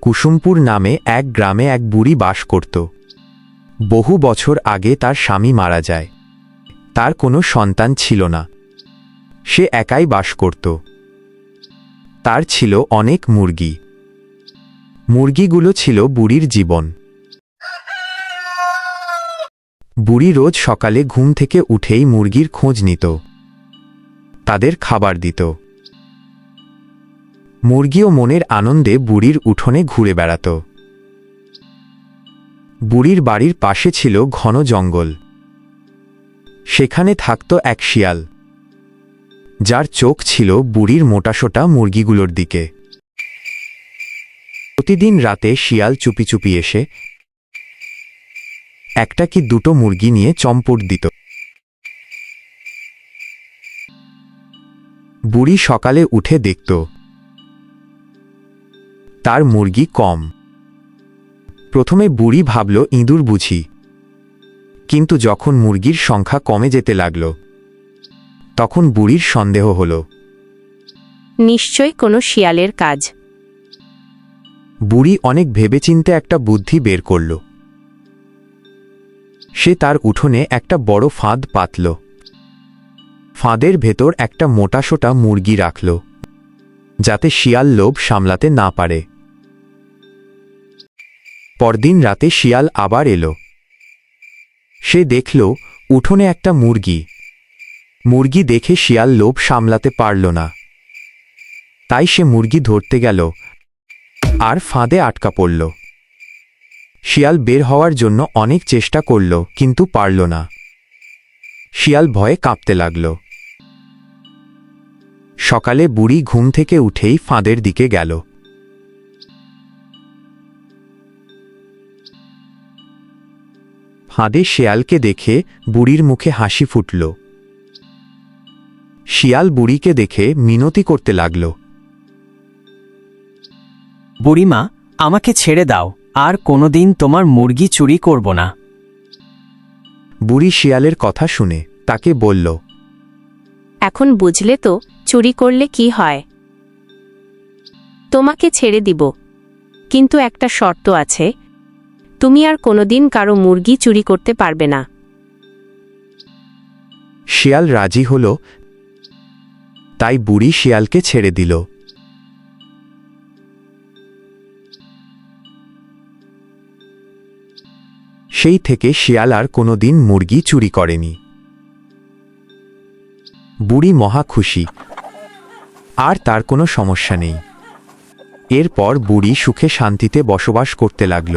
কুসুমপুর নামে এক গ্রামে এক বুড়ি বাস করত। বহু বছর আগে তার স্বামী মারা যায়। তার কোনো সন্তান ছিল না। সে একাই বাস করত। তার ছিল অনেক মুরগি। মুরগিগুলো ছিল বুড়ির জীবন। বুড়ি রোজ সকালে ঘুম থেকে উঠেই মুরগির খোঁজ নিত। তাদের খাবার দিত। মুরগিও মনের আনন্দে বুড়ির উঠোনে ঘুরে বেড়াত। বুড়ির বাড়ির পাশে ছিল ঘন জঙ্গল। সেখানে থাকত এক শিয়াল। যার চোখ ছিল বুড়ির মোটাসোটা মুরগিগুলোর দিকে। প্রতিদিন রাতে শিয়াল চুপি চুপি এসে একটা কি দুটো মুরগি নিয়ে চম্পট দিত। বুড়ি সকালে উঠে দেখত তার মুরগি কম। প্রথমে বুড়ি ভাবল ইঁদুর বুঝি। কিন্তু যখন মুরগির সংখ্যা কমে যেতে লাগল তখন বুড়ির সন্দেহ হল। নিশ্চয় কোনো শিয়ালের কাজ। বুড়ি অনেক ভেবেচিন্তে একটা বুদ্ধি বের করল। সে তার উঠোনে একটা বড় ফাঁদ পাতল। ফাঁদের ভেতর একটা মোটাসোটা মুরগি রাখল যাতে শিয়াল লোভ সামলাতে না পারে। পরদিন রাতে শিয়াল আবার এলো। সে দেখল, উঠোনে একটা মুরগি। মুরগি দেখে শিয়াল লোভ সামলাতে পারল না। তাই সে মুরগি ধরতে গেল, আর ফাঁদে আটকা পড়ল। শিয়াল বের হওয়ার জন্য অনেক চেষ্টা করল, কিন্তু পারল না। শিয়াল ভয়ে কাঁপতে লাগল। সকালে বুড়ি ঘুম থেকে উঠেই ফাঁদের দিকে গেল। ফাঁদে শিয়ালকে দেখে বুড়ির মুখে হাসি ফুটল। শিয়াল বুড়িকে দেখে মিনতি করতে লাগল। বুড়িমা আমাকে ছেড়ে দাও আর কোনোদিন তোমার মুরগি চুরি করব না। বুড়ি শিয়ালের কথা শুনে তাকে বলল এখন বুঝলে তো চুরি করলে কি হয়। তোমাকে ছেড়ে দিব কিন্তু একটা শর্ত আছে তুমি আর কোনোদিন কারও মুরগি চুরি করতে পারবে না। শিয়াল রাজি হল, তাই বুড়ি শিয়ালকে ছেড়ে দিল। সেই থেকে শিয়াল আর কোনোদিন মুরগি চুরি করেনি। বুড়ি মহা খুশি, আর তার কোনো সমস্যা নেই। এরপর বুড়ি সুখে শান্তিতে বসবাস করতে লাগল।